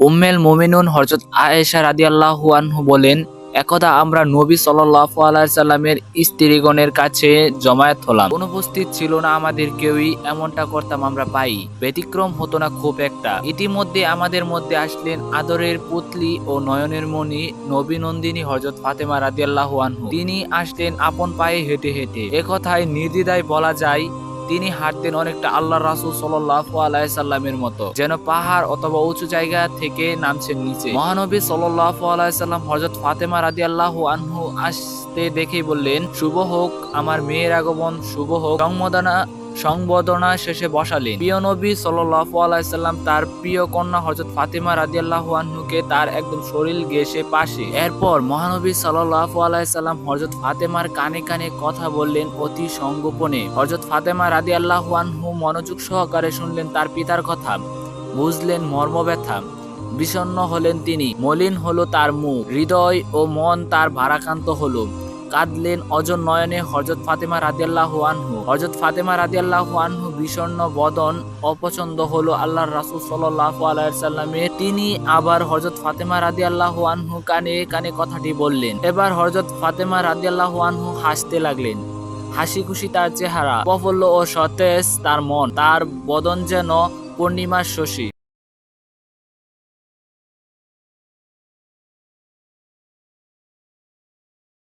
উম্মেল মোমিনুন হরজত আয়েশা রাদিয়াল্লাহু আনহু বলেন, একদা আমরা নবী সাল্লাল্লাহু আলাইহি সাল্লামের স্ত্রীগণের কাছে জমায়েত হলাম। অনুপস্থিত ছিল না আমাদের কেউই, এমনটা করতাম আমরা পাই। ব্যতিক্রম হতো না খুব একটা। ইতিমধ্যে আমাদের মধ্যে আসলেন আদরের পুতলি ও নয়নের মণি নবী নন্দিনী হজরত ফাতেমা রাদিয়াল্লাহু আনহু। তিনি আসলেন আপন পায়ে হেঁটে হেঁটে। একথায় নির্দ্বিধায় বলা যায় তিনি হাঁটতেন অনেকটা আল্লাহ রাসুল সাল্লাহ আলাইসাল্লামের মতো, যেন পাহাড় অথবা উঁচু জায়গা থেকে নামছেন নিচে। মহানবী সাল্লাহ আলাইসাল্লাম সাল্লাম ফাতেমা ফাতেমা আল্লাহ আনহু আসতে দেখেই বললেন, শুভ হোক আমার মেয়ের আগমন, শুভ হোক সংবদনা সংবর্ধনা শেষে বসালেন। প্রিয় নবী সাল্লাল্লাহু আলাইহি সাল্লাম তার প্রিয় কন্যা হযরত ফাতেমা রাদিয়াল্লাহু আনহুকে তার একদম শরীর ঘেঁষে পাশে। এরপর মহানবী সাল্লাল্লাহু আলাইহি সাল্লাম হযরত ফাতেমার কানে কানে কথা বললেন অতি সংগোপনে। হযরত ফাতেমা রাদিয়াল্লাহু আনহু মনোযোগ সহকারে শুনলেন তার পিতার কথা। বুঝলেন মর্মব্যথা। বিষণ্ণ হলেন তিনি। মলিন হলো তার মুখ। হৃদয় ও মন তার ভারাক্রান্ত হলো। কাঁদলেন অজন নয়নে হজরত ফাতেমা রাদিয়াল্লাহু আনহু। হজরত ফাতেমা রাদিয়াল্লাহু আনহু বিষণ্ণ বদন অপছন্দ হলো আল্লাহর রাসূল সাল্লাল্লাহু আলাইহি সাল্লামের তিনি আবার হজরত ফাতেমা রাদিয়াল্লাহু আনহু কানে কানে কথাটি বললেন। এবার হজরত ফাতেমা রাদিয়াল্লাহু আনহু হাসতে লাগলেন। হাসি খুশি তার চেহারা প্রফুল্ল ও সতেজ তার মন, তার বদন যেন পূর্ণিমার শশী।